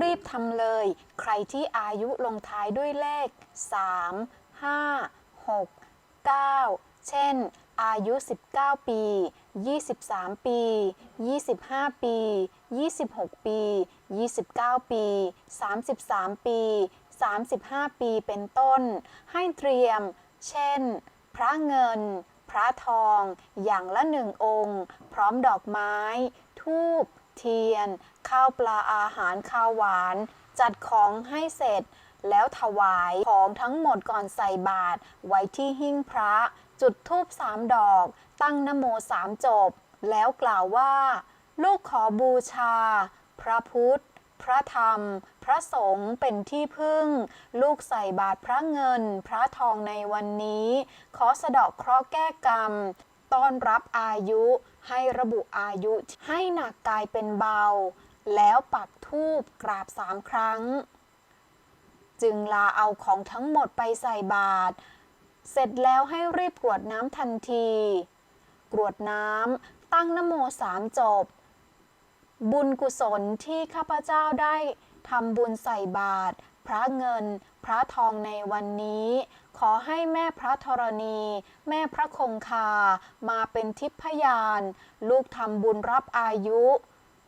รีบทำเลย ใครที่อายุลงท้ายด้วยเลข 3 5 6 9 เช่น อายุ 19 ปี 23 ปี 25 ปี 26 ปี 29 ปี 33 ปี 35 ปีเป็นต้น ให้เตรียม เช่น พระเงิน พระทอง อย่างละหนึ่งองค์ พร้อมดอกไม้ ทูบ เทียน ข้าวปลาอาหารข้าวหวาน จัดของให้เสร็จ แล้วถวายของทั้งหมดก่อนใส่บาตรไว้ที่หิ้งพระ จุดธูปสามดอก ตั้งนโมสามจบ แล้วกล่าวว่า ลูกขอบูชา พระพุทธ พระธรรม พระสงฆ์เป็นที่พึ่ง ลูกใส่บาตรพระเงิน พระทองในวันนี้ ขอสะเดาะเคราะห์แก้กรรม ต้อนรับอายุ ให้ระบุอายุให้หนักกายเป็นเบา แล้วปักธูปกราบสามครั้ง จึงลาเอาของทั้งหมดไปใส่บาตรเสร็จแล้วให้รีบกรวดน้ำทันที กรวดน้ำตั้งนโมสามจบ บุญกุศลที่ข้าพเจ้าได้ทำบุญใส่บาตร พระเงิน พระทองในวันนี้ ขอให้แม่พระธรณี แม่พระคงคา มาเป็นทิพยาน ลูกทำบุญรับอายุ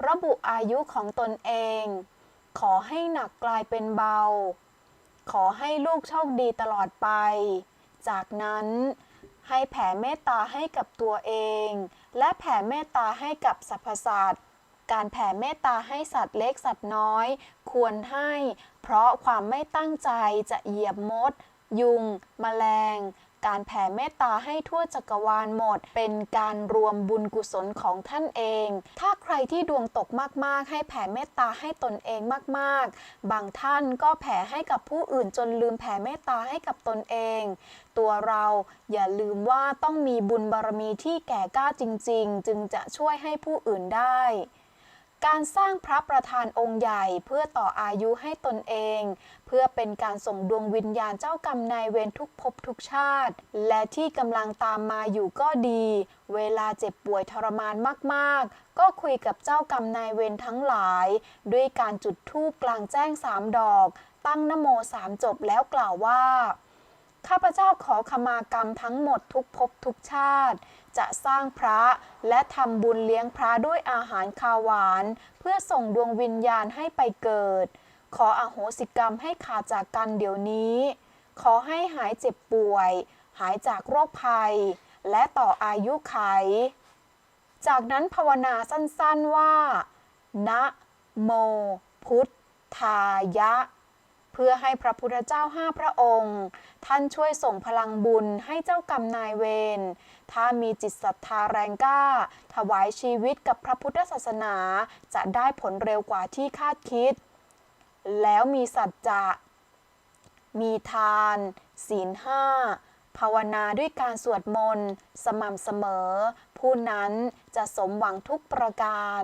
ระบุอายุของตนเอง ขอให้หนักกลายเป็นเบา ขอให้ลูกโชคดีตลอดไป จากนั้นให้แผ่เมตตาให้กับตัวเอง และแผ่เมตตาให้กับสรรพสัตว์ การแผ่เมตตาให้สัตว์เล็กสัตว์น้อย ควรให้ เพราะความไม่ตั้งใจจะเหยียบมด ยุงแมลง การแผ่เมตตาให้ทั่วจักรวาลหมด เป็นการรวมบุญกุศลของท่านเอง ถ้าใครที่ดวงตกมากๆ ให้แผ่เมตตาให้ตนเองมากๆ บางท่านก็แผ่ให้กับผู้อื่นจนลืมแผ่เมตตาให้กับตนเอง ตัวเราอย่าลืมว่าต้องมีบุญบารมีที่แก่กล้าจริง ๆ จึงจะช่วยให้ผู้อื่นได้ การสร้างพระประธานองค์ใหญ่เพื่อต่ออายุให้ตนเอง เพื่อเป็นการส่งดวงวิญญาณเจ้ากรรมนายเวรทุกภพทุกชาติ และที่กำลังตามมาอยู่ก็ดี เวลาเจ็บป่วยทรมานมากๆ ก็คุยกับเจ้ากรรมนายเวรทั้งหลาย ด้วยการจุดธูปกลางแจ้งสามดอก ตั้งนโมสามจบแล้วกล่าวว่า ข้าพเจ้าขอขมากรรมทั้งหมดทุกภพทุกชาติ จะสร้างพระและทำบุญเลี้ยงพระด้วยอาหารคาวหวาน เพื่อส่งดวงวิญญาณให้ไปเกิด ขออโหสิกรรมให้ขาดจากกันเดี๋ยวนี้ ขอให้หายเจ็บป่วย หายจากโรคภัย และต่ออายุไข จากนั้นภาวนาสั้นๆว่า นะ โม พุทธายะ เพื่อให้พระพุทธเจ้าห้าพระองค์ ท่านช่วยส่งพลังบุญให้เจ้ากรรมนายเวร ถ้ามีจิตศรัทธาแรงกล้า ถวายชีวิตกับพระพุทธศาสนา จะได้ผลเร็วกว่าที่คาดคิด แล้วมีสัจจะ มีทาน ศีลห้าภาวนาด้วยการสวดมนต์ สม่ำเสมอ ผู้นั้นจะสมหวังทุกประการ